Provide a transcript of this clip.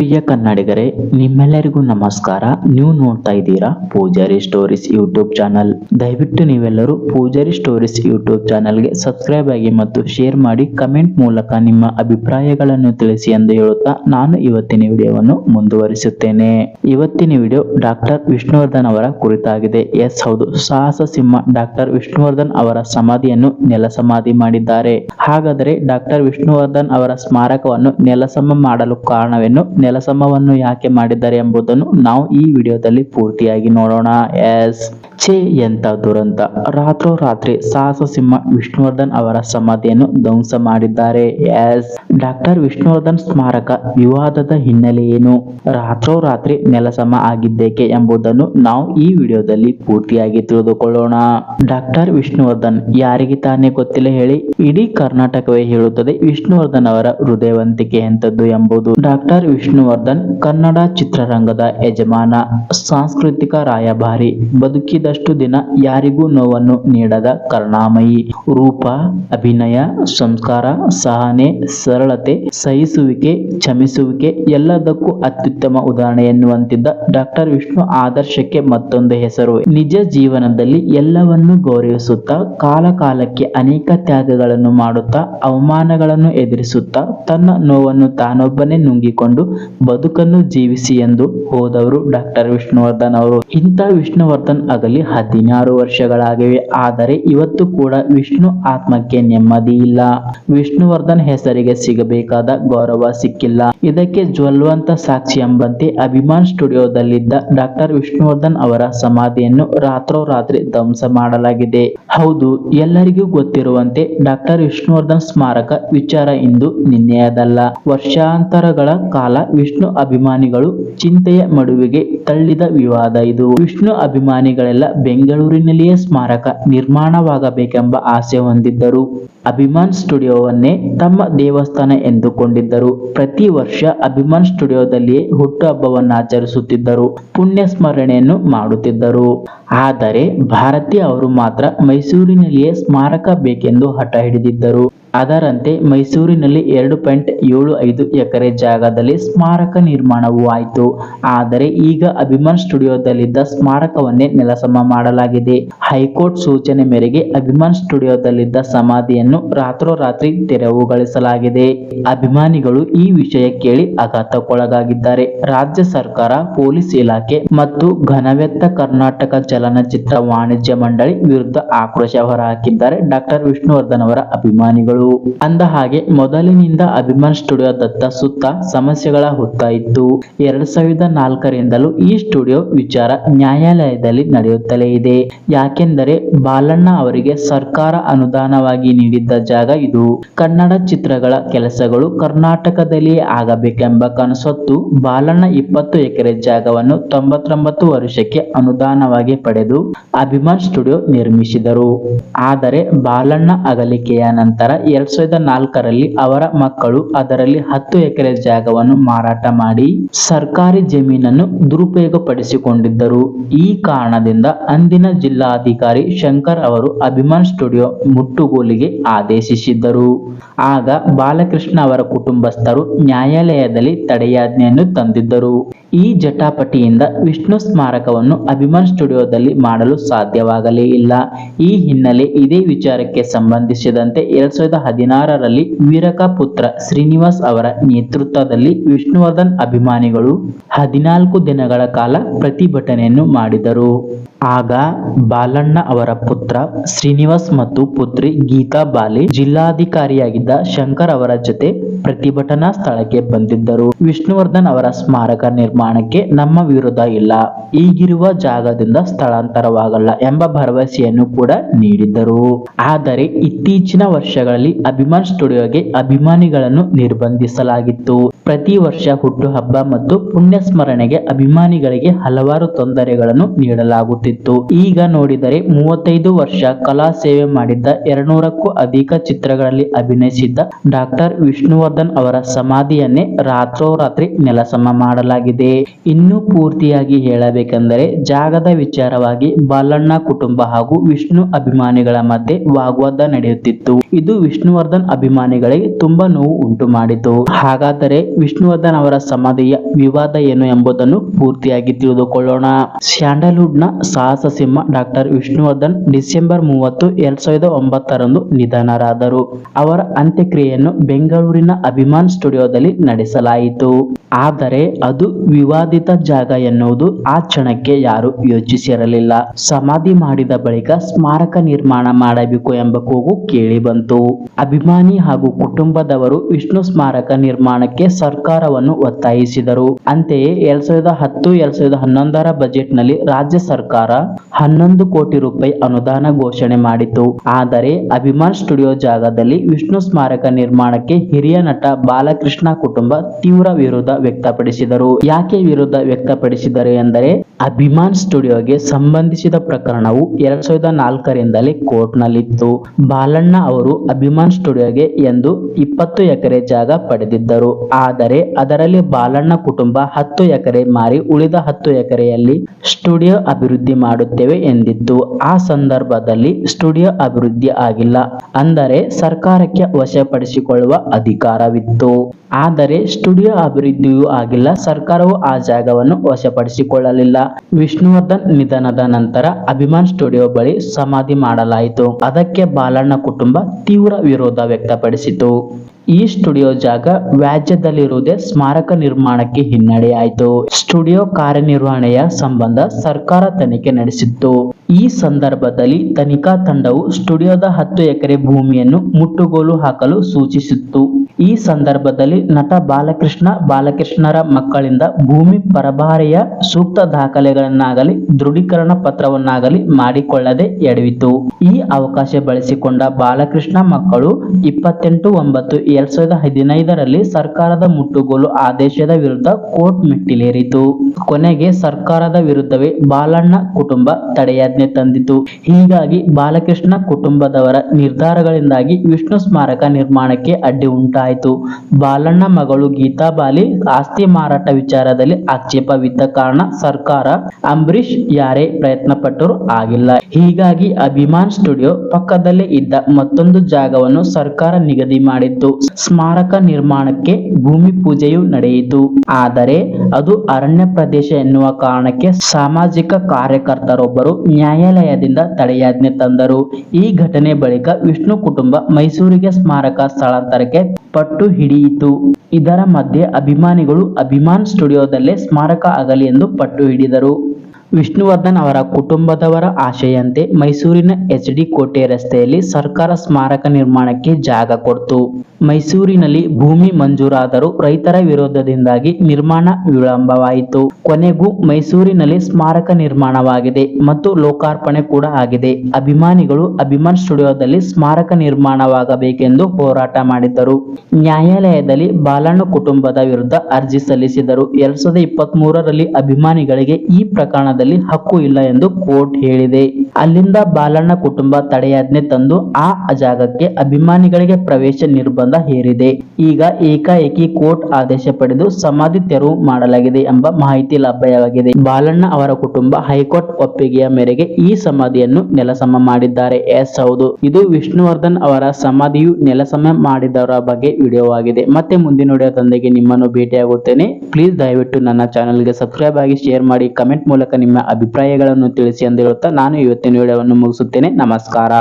ಪ್ರಿಯ ಕನ್ನಡಿಗರೇ, ನಿಮ್ಮೆಲ್ಲರಿಗೂ ನಮಸ್ಕಾರ. ನೀವು ನೋಡ್ತಾ ಇದ್ದೀರಾ ಪೂಜಾರಿ ಸ್ಟೋರೀಸ್ ಯೂಟ್ಯೂಬ್ ಚಾನಲ್. ದಯವಿಟ್ಟು ನೀವೆಲ್ಲರೂ ಪೂಜಾರಿ ಸ್ಟೋರೀಸ್ ಯೂಟ್ಯೂಬ್ ಚಾನಲ್ಗೆ ಸಬ್ಸ್ಕ್ರೈಬ್ ಆಗಿ ಮತ್ತು ಶೇರ್ ಮಾಡಿ ಕಮೆಂಟ್ ಮೂಲಕ ನಿಮ್ಮ ಅಭಿಪ್ರಾಯಗಳನ್ನು ತಿಳಿಸಿ ಎಂದು ಹೇಳುತ್ತಾ ನಾನು ಇವತ್ತಿನ ವಿಡಿಯೋವನ್ನು ಮುಂದುವರಿಸುತ್ತೇನೆ. ಇವತ್ತಿನ ವಿಡಿಯೋ ಡಾಕ್ಟರ್ ವಿಷ್ಣುವರ್ಧನ್ ಅವರ ಕುರಿತಾಗಿದೆ. ಎಸ್, ಹೌದು, ಸಾಹಸ ಸಿಂಹ ಡಾಕ್ಟರ್ ವಿಷ್ಣುವರ್ಧನ್ ಅವರ ಸಮಾಧಿಯನ್ನು ನೆಲಸಮಾಧಿ ಮಾಡಿದ್ದಾರೆ. ಹಾಗಾದರೆ ಡಾಕ್ಟರ್ ವಿಷ್ಣುವರ್ಧನ್ ಅವರ ಸ್ಮಾರಕವನ್ನು ನೆಲಸಮ ಮಾಡಲು ಕಾರಣವೇನು ನೆಲಸಮವನ್ನು ಯಾಕೆ ಮಾಡಿದ್ದಾರೆ ಎಂಬುದನ್ನು ನಾವು ಈ ವಿಡಿಯೋದಲ್ಲಿ ಪೂರ್ತಿಯಾಗಿ ನೋಡೋಣ. ಎಸ್. ಛೇ ಎಂತ ದುರಂತ. ರಾತ್ರೋರಾತ್ರಿ ಸಾಹಸ ಸಿಂಹ ವಿಷ್ಣುವರ್ಧನ್ ಅವರ ಸಮಾಧಿಯನ್ನು ಧ್ವಂಸ ಮಾಡಿದ್ದಾರೆ. ಎಸ್. ಡಾಕ್ಟರ್ ವಿಷ್ಣುವರ್ಧನ್ ಸ್ಮಾರಕ ವಿವಾದದ ಹಿನ್ನೆಲೆ ಏನು? ರಾತ್ರೋರಾತ್ರಿ ನೆಲಸಮ ಆಗಿದ್ದೇಕೆ ಎಂಬುದನ್ನು ನಾವು ಈ ವಿಡಿಯೋದಲ್ಲಿ ಪೂರ್ತಿಯಾಗಿ ತಿಳಿದುಕೊಳ್ಳೋಣ. ಡಾಕ್ಟರ್ ವಿಷ್ಣುವರ್ಧನ್ ಯಾರಿಗೆ ತಾನೇ ಗೊತ್ತಿಲ್ಲ ಹೇಳಿ, ಇಡೀ ಕರ್ನಾಟಕವೇ ಹೇಳುತ್ತದೆ ವಿಷ್ಣುವರ್ಧನ್ ಅವರ ಹೃದಯವಂತಿಕೆ ಎಂಥದ್ದು ಎಂಬುದು. ಡಾಕ್ಟರ್ ವಿಷ್ಣುವರ್ಧನ್ ಕನ್ನಡ ಚಿತ್ರರಂಗದ ಯಜಮಾನ. ಸಾಂಸ್ಕೃತಿಕ ರಾಯಭಾರಿ. ಬದುಕಿದಷ್ಟು ದಿನ ಯಾರಿಗೂ ನೋವನ್ನು ನೀಡದ ಕರುಣಾಮಯಿ. ರೂಪ, ಅಭಿನಯ, ಸಂಸ್ಕಾರ, ಸಹನೆ, ಸರಳತೆ, ಸಹಿಸುವಿಕೆ, ಕ್ಷಮಿಸುವಿಕೆ ಎಲ್ಲದಕ್ಕೂ ಅತ್ಯುತ್ತಮ ಉದಾಹರಣೆ ಎನ್ನುವಂತಿದ್ದ ಡಾಕ್ಟರ್ ವಿಷ್ಣು ಆದರ್ಶಕ್ಕೆ ಮತ್ತೊಂದು ಹೆಸರು. ನಿಜ ಜೀವನದಲ್ಲಿ ಎಲ್ಲವನ್ನೂ ಗೌರವಿಸುತ್ತಾ, ಕಾಲಕಾಲಕ್ಕೆ ಅನೇಕ ತ್ಯಾಗಗಳನ್ನು ಮಾಡುತ್ತಾ, ಅವಮಾನಗಳನ್ನು ಎದುರಿಸುತ್ತಾ, ತನ್ನ ನೋವನ್ನು ತಾನೊಬ್ಬನೇ ನುಂಗಿಕೊಂಡು ಬದುಕನ್ನು ಜೀವಿಸಿ ಎಂದು ಹೋದವರು ಡಾಕ್ಟರ್ ವಿಷ್ಣುವರ್ಧನ್ ಅವರು. ಇಂಥ ವಿಷ್ಣುವರ್ಧನ್ ಆಗಲಿ ಹದಿನಾರು ವರ್ಷಗಳಾಗಿವೆ. ಆದರೆ ಇವತ್ತು ಕೂಡ ವಿಷ್ಣು ಆತ್ಮಕ್ಕೆ ನೆಮ್ಮದಿ ಇಲ್ಲ. ವಿಷ್ಣುವರ್ಧನ್ ಹೆಸರಿಗೆ ಸಿಗಬೇಕಾದ ಗೌರವ ಸಿಕ್ಕಿಲ್ಲ. ಇದಕ್ಕೆ ಜ್ವಲ್ವಂತ ಸಾಕ್ಷಿ ಎಂಬಂತೆ ಅಭಿಮಾನ್ ಸ್ಟುಡಿಯೋದಲ್ಲಿದ್ದ ಡಾಕ್ಟರ್ ವಿಷ್ಣುವರ್ಧನ್ ಅವರ ಸಮಾಧಿಯನ್ನು ರಾತ್ರೋರಾತ್ರಿ ಧ್ವಂಸ ಮಾಡಲಾಗಿದೆ. ಹೌದು, ಎಲ್ಲರಿಗೂ ಗೊತ್ತಿರುವಂತೆ ಡಾಕ್ಟರ್ ವಿಷ್ಣುವರ್ಧನ್ ಸ್ಮಾರಕ ವಿಚಾರ ಇಂದು ನಿನ್ನೆಯದಲ್ಲ. ವರ್ಷಾಂತರಗಳ ಕಾಲ ವಿಷ್ಣು ಅಭಿಮಾನಿಗಳು ಚಿಂತೆಯ ಮಡುವಿಗೆ ತಳ್ಳಿದ ವಿವಾದ ಇದು. ವಿಷ್ಣು ಅಭಿಮಾನಿಗಳೆಲ್ಲ ಬೆಂಗಳೂರಿನಲ್ಲಿಯೇ ಸ್ಮಾರಕ ನಿರ್ಮಾಣವಾಗಬೇಕೆಂಬ ಆಸೆ ಹೊಂದಿದ್ದರು. ಅಭಿಮಾನ್ ಸ್ಟುಡಿಯೋವನ್ನೇ ತಮ್ಮ ದೇವಸ್ಥಾನ ಎಂದುಕೊಂಡಿದ್ದರು. ಪ್ರತಿ ವರ್ಷ ಅಭಿಮಾನ್ ಸ್ಟುಡಿಯೋದಲ್ಲಿಯೇ ಹುಟ್ಟುಹಬ್ಬವನ್ನು ಆಚರಿಸುತ್ತಿದ್ದರು ಪುಣ್ಯ ಸ್ಮರಣೆಯನ್ನು ಮಾಡುತ್ತಿದ್ದರು. ಆದರೆ ಭಾರತಿ ಅವರು ಮಾತ್ರ ಮೈಸೂರಿನಲ್ಲಿಯೇ ಸ್ಮಾರಕ ಬೇಕೆಂದು ಹಠ ಹಿಡಿದಿದ್ದರು. ಅದರಂತೆ ಮೈಸೂರಿನಲ್ಲಿ ಎರಡು ಪಾಯಿಂಟ್ ಏಳು ಐದು ಎಕರೆ ಜಾಗದಲ್ಲಿ ಸ್ಮಾರಕ ನಿರ್ಮಾಣವೂ ಆಯಿತು. ಆದರೆ ಈಗ ಅಭಿಮಾನ್ ಸ್ಟುಡಿಯೋದಲ್ಲಿದ್ದ ಸ್ಮಾರಕವನ್ನೇ ನೆಲಸಮ ಮಾಡಲಾಗಿದೆ. ಹೈಕೋರ್ಟ್ ಸೂಚನೆ ಮೇರೆಗೆ ಅಭಿಮಾನ್ ಸ್ಟುಡಿಯೋದಲ್ಲಿದ್ದ ಸಮಾಧಿಯನ್ನು ರಾತ್ರೋರಾತ್ರಿ ತೆರವುಗೊಳಿಸಲಾಗಿದೆ. ಅಭಿಮಾನಿಗಳು ಈ ವಿಷಯ ಕೇಳಿ ಆಘಾತಕ್ಕೊಳಗಾಗಿದ್ದಾರೆ. ರಾಜ್ಯ ಸರ್ಕಾರ, ಪೊಲೀಸ್ ಇಲಾಖೆ ಮತ್ತು ಘನವೆತ್ತ ಕರ್ನಾಟಕ ಚಲನಚಿತ್ರ ವಾಣಿಜ್ಯ ಮಂಡಳಿ ವಿರುದ್ಧ ಆಕ್ರೋಶ ಹೊರಹಾಕಿದ್ದಾರೆ ಡಾಕ್ಟರ್ ವಿಷ್ಣುವರ್ಧನ್ ಅವರ ಅಭಿಮಾನಿಗಳು. ಅಂದ ಹಾಗೆ ಮೊದಲಿನಿಂದ ಅಭಿಮಾನ್ ಸ್ಟುಡಿಯೋ ದತ್ತ ಸುತ್ತ ಸಮಸ್ಯೆಗಳ ಹುತ್ತ ಇತ್ತು ಎರಡ್ ಸಾವಿರದ ನಾಲ್ಕರಿಂದಲೂ ಈ ಸ್ಟುಡಿಯೋ ವಿಚಾರ ನ್ಯಾಯಾಲಯದಲ್ಲಿ ನಡೆಯುತ್ತಲೇ ಇದೆ. ಯಾಕೆಂದರೆ ಬಾಲಣ್ಣ ಅವರಿಗೆ ಸರ್ಕಾರ ಅನುದಾನವಾಗಿ ನೀಡಿದ್ದ ಜಾಗ ಇದು. ಕನ್ನಡ ಚಿತ್ರಗಳ ಕೆಲಸಗಳು ಕರ್ನಾಟಕದಲ್ಲಿಯೇ ಆಗಬೇಕೆಂಬ ಕನಸೊತ್ತು ಬಾಲಣ್ಣ ಇಪ್ಪತ್ತು ಎಕರೆ ಜಾಗವನ್ನು ತೊಂಬತ್ತೊಂಬತ್ತು ವರ್ಷಕ್ಕೆ ಅನುದಾನವಾಗಿ ಪಡೆದು ಅಭಿಮಾನ್ ಸ್ಟುಡಿಯೋ ನಿರ್ಮಿಸಿದರು. ಆದರೆ ಬಾಲಣ್ಣ ಅಗಲಿಕೆಯ ನಂತರ ಎರಡ್ ಸಾವಿರದ ನಾಲ್ಕರಲ್ಲಿ ಅವರ ಮಕ್ಕಳು ಅದರಲ್ಲಿ ಹತ್ತು ಎಕರೆ ಜಾಗವನ್ನು ಮಾರಾಟ ಮಾಡಿ ಸರ್ಕಾರಿ ಜಮೀನನ್ನು ದುರುಪಯೋಗಪಡಿಸಿಕೊಂಡಿದ್ದರು. ಈ ಕಾರಣದಿಂದ ಅಂದಿನ ಜಿಲ್ಲಾಧಿಕಾರಿ ಶಂಕರ್ ಅವರು ಅಭಿಮಾನ್ ಸ್ಟುಡಿಯೋ ಮುಟ್ಟುಗೋಲಿಗೆ ಆದೇಶಿಸಿದ್ದರು. ಆಗ ಬಾಲಕೃಷ್ಣ ಅವರ ಕುಟುಂಬಸ್ಥರು ನ್ಯಾಯಾಲಯದಲ್ಲಿ ತಡೆಯಾಜ್ಞೆಯನ್ನು ತಂದಿದ್ದರು. ಈ ಜಟಾಪಟಿಯಿಂದ ವಿಷ್ಣು ಸ್ಮಾರಕವನ್ನು ಅಭಿಮಾನ್ ಸ್ಟುಡಿಯೋದಲ್ಲಿ ಮಾಡಲು ಸಾಧ್ಯವಾಗಲೇ ಇಲ್ಲ. ಈ ಹಿನ್ನೆಲೆ ಇದೇ ವಿಚಾರಕ್ಕೆ ಸಂಬಂಧಿಸಿದಂತೆ ಎರಡ್ ಸಾವಿರದ ಹದಿನಾರರಲ್ಲಿ ವೀರಕ ಪುತ್ರ ಶ್ರೀನಿವಾಸ್ ಅವರ ನೇತೃತ್ವದಲ್ಲಿ ವಿಷ್ಣುವರ್ಧನ್ ಅಭಿಮಾನಿಗಳು ಹದಿನಾಲ್ಕು ದಿನಗಳ ಕಾಲ ಪ್ರತಿಭಟನೆಯನ್ನು ಮಾಡಿದರು. ಆಗ ಬಾಲಣ್ಣ ಅವರ ಪುತ್ರ ಶ್ರೀನಿವಾಸ್ ಮತ್ತು ಪುತ್ರಿ ಗೀತಾ ಬಾಲಿ ಜಿಲ್ಲಾಧಿಕಾರಿಯಾಗಿದ್ದ ಶಂಕರ್ ಅವರ ಜೊತೆ ಪ್ರತಿಭಟನಾ ಸ್ಥಳಕ್ಕೆ ಬಂದಿದ್ದರು. ವಿಷ್ಣುವರ್ಧನ್ ಅವರ ಸ್ಮಾರಕ ನಿರ್ಮಾಣಕ್ಕೆ ನಮ್ಮ ವಿರೋಧ ಇಲ್ಲ. ಈಗಿರುವ ಜಾಗದಿಂದ ಸ್ಥಳಾಂತರವಾಗಲ್ಲ ಎಂಬ ಭರವಸೆಯನ್ನು ಕೂಡ ನೀಡಿದ್ದರು. ಆದರೆ ಇತ್ತೀಚಿನ ವರ್ಷಗಳಲ್ಲಿ ಅಭಿಮಾನ್ ಸ್ಟುಡಿಯೋಗೆ ಅಭಿಮಾನಿಗಳನ್ನು ನಿರ್ಬಂಧಿಸಲಾಗಿತ್ತು. ಪ್ರತಿ ವರ್ಷ ಹುಟ್ಟುಹಬ್ಬ ಮತ್ತು ಪುಣ್ಯ ಸ್ಮರಣೆಗೆ ಅಭಿಮಾನಿಗಳಿಗೆ ಹಲವಾರು ತೊಂದರೆಗಳನ್ನು ನೀಡಲಾಗುತ್ತಿತ್ತು. ನಡೆಯುತ್ತಿತ್ತು ಈಗ ನೋಡಿದರೆ ಮೂವತ್ತೈದು ವರ್ಷ ಕಲಾ ಸೇವೆ ಮಾಡಿದ್ದ ಎರಡ್ನೂರಕ್ಕೂ ಅಧಿಕ ಚಿತ್ರಗಳಲ್ಲಿ ಅಭಿನಯಿಸಿದ್ದ ಡಾಕ್ಟರ್ ವಿಷ್ಣುವರ್ಧನ್ ಅವರ ಸಮಾಧಿಯನ್ನೇ ರಾತ್ರೋರಾತ್ರಿ ನೆಲಸಮ ಮಾಡಲಾಗಿದೆ. ಇನ್ನು ಪೂರ್ತಿಯಾಗಿ ಹೇಳಬೇಕೆಂದರೆ ಜಾಗದ ವಿಚಾರವಾಗಿ ಬಾಲಣ್ಣ ಕುಟುಂಬ ಹಾಗೂ ವಿಷ್ಣು ಅಭಿಮಾನಿಗಳ ಮಧ್ಯೆ ವಾಗ್ವಾದ ನಡೆಯುತ್ತಿತ್ತು. ಇದು ವಿಷ್ಣುವರ್ಧನ್ ಅಭಿಮಾನಿಗಳಿಗೆ ತುಂಬಾ ನೋವು ಉಂಟು ಮಾಡಿತು. ಹಾಗಾದರೆ ವಿಷ್ಣುವರ್ಧನ್ ಅವರ ಸಮಾಧಿಯ ವಿವಾದ ಏನು ಎಂಬುದನ್ನು ಪೂರ್ತಿಯಾಗಿ ತಿಳಿದುಕೊಳ್ಳೋಣ. ಸ್ಯಾಂಡಲ್ವುಡ್ನ ಸಾಹಸ ಸಿಂಹ ಡಾಕ್ಟರ್ ವಿಷ್ಣುವರ್ಧನ್ ಡಿಸೆಂಬರ್ ಮೂವತ್ತು ಎರಡ್ ಸಾವಿರದ ಒಂಬತ್ತರಂದು ನಿಧನರಾದರು. ಅವರ ಅಂತ್ಯಕ್ರಿಯೆಯನ್ನು ಬೆಂಗಳೂರಿನ ಅಭಿಮಾನ್ ಸ್ಟುಡಿಯೋದಲ್ಲಿ ನಡೆಸಲಾಯಿತು. ಆದರೆ ಅದು ವಿವಾದಿತ ಜಾಗ ಎನ್ನುವುದು ಆ ಕ್ಷಣಕ್ಕೆ ಯಾರು ಯೋಚಿಸಿರಲಿಲ್ಲ. ಸಮಾಧಿ ಮಾಡಿದ ಬಳಿಕ ಸ್ಮಾರಕ ನಿರ್ಮಾಣ ಮಾಡಬೇಕು ಎಂಬ ಕೂಗು ಕೇಳಿ ಬಂತು ಅಭಿಮಾನಿ ಹಾಗೂ ಕುಟುಂಬದವರು ವಿಷ್ಣು ಸ್ಮಾರಕ ನಿರ್ಮಾಣಕ್ಕೆ ಸರ್ಕಾರವನ್ನು ಒತ್ತಾಯಿಸಿದರು. ಅಂತೆಯೇ ಎರಡ್ ಸಾವಿರದ ಹತ್ತು ಎರಡ್ ಸಾವಿರದ ಹನ್ನೊಂದರ ಬಜೆಟ್ನಲ್ಲಿ ರಾಜ್ಯ ಸರ್ಕಾರ ಹನ್ನೊಂದು ಕೋಟಿ ರೂಪಾಯಿ ಅನುದಾನ ಘೋಷಣೆ ಮಾಡಿತು. ಆದರೆ ಅಭಿಮಾನ್ ಸ್ಟುಡಿಯೋ ಜಾಗದಲ್ಲಿ ವಿಷ್ಣು ಸ್ಮಾರಕ ನಿರ್ಮಾಣಕ್ಕೆ ಹಿರಿಯ ನಟ ಬಾಲಕೃಷ್ಣ ಕುಟುಂಬ ತೀವ್ರ ವಿರೋಧ ವ್ಯಕ್ತಪಡಿಸಿದರು. ಯಾಕೆ ವಿರೋಧ ವ್ಯಕ್ತಪಡಿಸಿದರು ಎಂದರೆ ಅಭಿಮಾನ್ ಸ್ಟುಡಿಯೋಗೆ ಸಂಬಂಧಿಸಿದ ಪ್ರಕರಣವು ಎರಡ್ ಸಾವಿರದ ನಾಲ್ಕರಿಂದಲೇ ಕೋರ್ಟ್ನಲ್ಲಿತ್ತು. ಬಾಲಣ್ಣ ಅವರು ಅಭಿಮಾನ್ ಸ್ಟುಡಿಯೋಗೆ ಎಂದು ಇಪ್ಪತ್ತು ಎಕರೆ ಜಾಗ ಪಡೆದಿದ್ದರು. ಆದರೆ ಅದರಲ್ಲಿ ಬಾಲಣ್ಣ ಕುಟುಂಬ ಹತ್ತು ಎಕರೆ ಮಾರಿ ಉಳಿದ ಹತ್ತು ಎಕರೆಯಲ್ಲಿ ಸ್ಟುಡಿಯೋ ಅಭಿವೃದ್ಧಿ ಮಾಡುತ್ತೇವೆ ಎಂದಿತ್ತು. ಆ ಸಂದರ್ಭದಲ್ಲಿ ಸ್ಟುಡಿಯೋ ಅಭಿವೃದ್ಧಿ ಆಗಿಲ್ಲ. ಅಂದರೆ ಸರ್ಕಾರಕ್ಕೆ ವಶಪಡಿಸಿಕೊಳ್ಳುವ ಅಧಿಕಾರವಿತ್ತು. ಆದರೆ ಸ್ಟುಡಿಯೋ ಅಭಿವೃದ್ಧಿಯೂ ಆಗಿಲ್ಲ, ಸರ್ಕಾರವು ಆ ಜಾಗವನ್ನು ವಶಪಡಿಸಿಕೊಳ್ಳಲಿಲ್ಲ. ವಿಷ್ಣುವರ್ಧನ್ ನಿಧನದ ನಂತರ ಅಭಿಮಾನ್ ಸ್ಟುಡಿಯೋ ಬಳಿ ಸಮಾಧಿ ಮಾಡಲಾಯಿತು. ಅದಕ್ಕೆ ಬಾಲಣ್ಣ ಕುಟುಂಬ ತೀವ್ರ ವಿರೋಧ ವ್ಯಕ್ತಪಡಿಸಿತು. ಈ ಸ್ಟುಡಿಯೋ ಜಾಗ ವ್ಯಾಜ್ಯದಲ್ಲಿರುವುದೇ ಸ್ಮಾರಕ ನಿರ್ಮಾಣಕ್ಕೆ ಹಿನ್ನಡೆಯಾಯಿತು. ಸ್ಟುಡಿಯೋ ಕಾರ್ಯನಿರ್ವಹಣೆಯ ಸಂಬಂಧ ಸರ್ಕಾರ ತನಿಖೆ ನಡೆಸಿತ್ತು. ಈ ಸಂದರ್ಭದಲ್ಲಿ ತನಿಖಾ ತಂಡವು ಸ್ಟುಡಿಯೋದ ಹತ್ತು ಎಕರೆ ಭೂಮಿಯನ್ನು ಮುಟ್ಟುಗೋಲು ಹಾಕಲು ಸೂಚಿಸಿತ್ತು. ಈ ಸಂದರ್ಭದಲ್ಲಿ ನಟ ಬಾಲಕೃಷ್ಣ ಬಾಲಕೃಷ್ಣರ ಮಕ್ಕಳಿಂದ ಭೂಮಿ ಪರಭಾರೆಯ ಸೂಕ್ತ ದಾಖಲೆಗಳನ್ನಾಗಲಿ, ದೃಢೀಕರಣ ಪತ್ರವನ್ನಾಗಲಿ ಮಾಡಿಕೊಳ್ಳದೆ ಎಡವಿತು ಈ ಅವಕಾಶ ಬಳಸಿಕೊಂಡ ಬಾಲಕೃಷ್ಣ ಮಕ್ಕಳು ಇಪ್ಪತ್ತೆಂಟು ಒಂಬತ್ತು ಎರಡ್ ಸಾವಿರದ ಹದಿನೈದರಲ್ಲಿ ಸರ್ಕಾರದ ಮುಟ್ಟುಗೋಲು ಆದೇಶದ ವಿರುದ್ಧ ಕೋರ್ಟ್ ಮೆಟ್ಟಿಲೇರಿತು ಕೊನೆಗೆ ಸರ್ಕಾರದ ವಿರುದ್ಧವೇ ಬಾಲಣ್ಣ ಕುಟುಂಬ ತಡೆಯಾಜ್ಞೆ ತಂದಿತು ಹೀಗಾಗಿ ಬಾಲಕೃಷ್ಣ ಕುಟುಂಬದವರ ನಿರ್ಧಾರಗಳಿಂದಾಗಿ ವಿಷ್ಣು ಸ್ಮಾರಕ ನಿರ್ಮಾಣಕ್ಕೆ ಅಡ್ಡಿ ಉಂಟಾಯಿತು. ಬಾಲಣ್ಣ ಮಗಳು ಗೀತಾ ಬಾಲಿ ಆಸ್ತಿ ಮಾರಾಟ ವಿಚಾರದಲ್ಲಿ ಆಕ್ಷೇಪವಿದ್ದ ಕಾರಣ ಸರ್ಕಾರ ಅಂಬರೀಷ್ ಯಾರೇ ಪ್ರಯತ್ನ ಪಟ್ಟರೂ ಆಗಿಲ್ಲ. ಹೀಗಾಗಿ ಅಭಿಮಾನ್ ಸ್ಟುಡಿಯೋ ಪಕ್ಕದಲ್ಲೇ ಇದ್ದ ಮತ್ತೊಂದು ಜಾಗವನ್ನು ಸರ್ಕಾರ ನಿಗದಿ ಮಾಡಿತ್ತು. ಸ್ಮಾರಕ ನಿರ್ಮಾಣಕ್ಕೆ ಭೂಮಿ ಪೂಜೆಯೂ ನಡೆಯಿತು. ಆದರೆ ಅದು ಅರಣ್ಯ ಪ್ರದೇಶ ಎನ್ನುವ ಕಾರಣಕ್ಕೆ ಸಾಮಾಜಿಕ ಕಾರ್ಯಕರ್ತರೊಬ್ಬರು ನ್ಯಾಯಾಲಯದಿಂದ ತಡೆಯಾಜ್ಞೆ ತಂದರು. ಈ ಘಟನೆ ಬಳಿಕ ವಿಷ್ಣು ಕುಟುಂಬ ಮೈಸೂರಿಗೆ ಸ್ಮಾರಕ ಸ್ಥಳಾಂತರಕ್ಕೆ ಪಟ್ಟು ಹಿಡಿಯಿತು. ಇದರ ಮಧ್ಯೆ ಅಭಿಮಾನಿಗಳು ಅಭಿಮಾನ್ ಸ್ಟುಡಿಯೋದಲ್ಲೇ ಸ್ಮಾರಕ ಆಗಲಿ ಎಂದು ಪಟ್ಟು ಹಿಡಿದರು. ವಿಷ್ಣುವರ್ಧನ್ ಅವರ ಕುಟುಂಬದವರ ಆಶೆಯಂತೆ ಮೈಸೂರಿನ ಎಚ್ ಡಿ ಕೋಟೆ ರಸ್ತೆಯಲ್ಲಿ ಸರ್ಕಾರ ಸ್ಮಾರಕ ನಿರ್ಮಾಣಕ್ಕೆ ಜಾಗ ಕೊಡ್ತು. ಮೈಸೂರಿನಲ್ಲಿ ಭೂಮಿ ಮಂಜೂರಾದರೂ ರೈತರ ವಿರೋಧದಿಂದಾಗಿ ನಿರ್ಮಾಣ ವಿಳಂಬವಾಯಿತು. ಕೊನೆಗೂ ಮೈಸೂರಿನಲ್ಲಿ ಸ್ಮಾರಕ ನಿರ್ಮಾಣವಾಗಿದೆ ಮತ್ತು ಲೋಕಾರ್ಪಣೆ ಕೂಡ ಆಗಿದೆ. ಅಭಿಮಾನಿಗಳು ಅಭಿಮಾನ್ ಸ್ಟುಡಿಯೋದಲ್ಲಿ ಸ್ಮಾರಕ ನಿರ್ಮಾಣವಾಗಬೇಕೆಂದು ಹೋರಾಟ ಮಾಡಿದ್ದರು. ನ್ಯಾಯಾಲಯದಲ್ಲಿ ಬಾಲಣ್ಣ ಕುಟುಂಬದ ವಿರುದ್ಧ ಅರ್ಜಿ ಸಲ್ಲಿಸಿದರು ಎರಡ್ ಸಾವಿರದ ಇಪ್ಪತ್ತ್ ಅಭಿಮಾನಿಗಳಿಗೆ ಈ ಪ್ರಕರಣದಲ್ಲಿ ಹಕ್ಕು ಇಲ್ಲ ಎಂದು ಕೋರ್ಟ್ ಹೇಳಿದೆ. ಅಲ್ಲಿಂದ ಬಾಲಣ್ಣ ಕುಟುಂಬ ತಡೆಯಾಜ್ಞೆ ತಂದು ಆ ಜಾಗಕ್ಕೆ ಅಭಿಮಾನಿಗಳಿಗೆ ಪ್ರವೇಶ ನಿರ್ಬಂಧ ಹೇರಿದೆ. ಈಗ ಏಕಾಏಕಿ ಕೋರ್ಟ್ ಆದೇಶ ಪಡೆದು ಸಮಾಧಿ ತೆರವು ಮಾಡಲಾಗಿದೆ ಎಂಬ ಮಾಹಿತಿ ಲಭ್ಯವಾಗಿದೆ. ಬಾಲಣ್ಣ ಅವರ ಕುಟುಂಬ ಹೈಕೋರ್ಟ್ ಒಪ್ಪಿಗೆಯ ಮೇರೆಗೆ ಈ ಸಮಾಧಿಯನ್ನು ನೆಲಸಮ ಮಾಡಿದ್ದಾರೆ. ಎಸ್, ಹೌದು. ಇದು ವಿಷ್ಣುವರ್ಧನ್ ಅವರ ಸಮಾಧಿಯು ನೆಲಸಮ ಮಾಡಿದವರ ಬಗ್ಗೆ ವಿಡಿಯೋ ಆಗಿದೆ ಮತ್ತೆ ಮುಂದಿನ ತಂದೆಗೆ ನಿಮ್ಮನ್ನು ಭೇಟಿಯಾಗುತ್ತೇನೆ. ಪ್ಲೀಸ್ ದಯವಿಟ್ಟು ನನ್ನ ಚಾನೆಲ್ಗೆ ಸಬ್ಸ್ಕ್ರೈಬ್ ಆಗಿ ಶೇರ್ ಮಾಡಿ. ಕಮೆಂಟ್ ಮೂಲಕ ನಿಮ್ಮ ಅಭಿಪ್ರಾಯಗಳನ್ನು ತಿಳಿಸಿ ಎಂದು ಹೇಳುತ್ತಾ ನಾನು ಇವತ್ತಿನ ವಿಡಿಯೋವನ್ನು ಮುಗಿಸುತ್ತೇನೆ. ನಮಸ್ಕಾರ.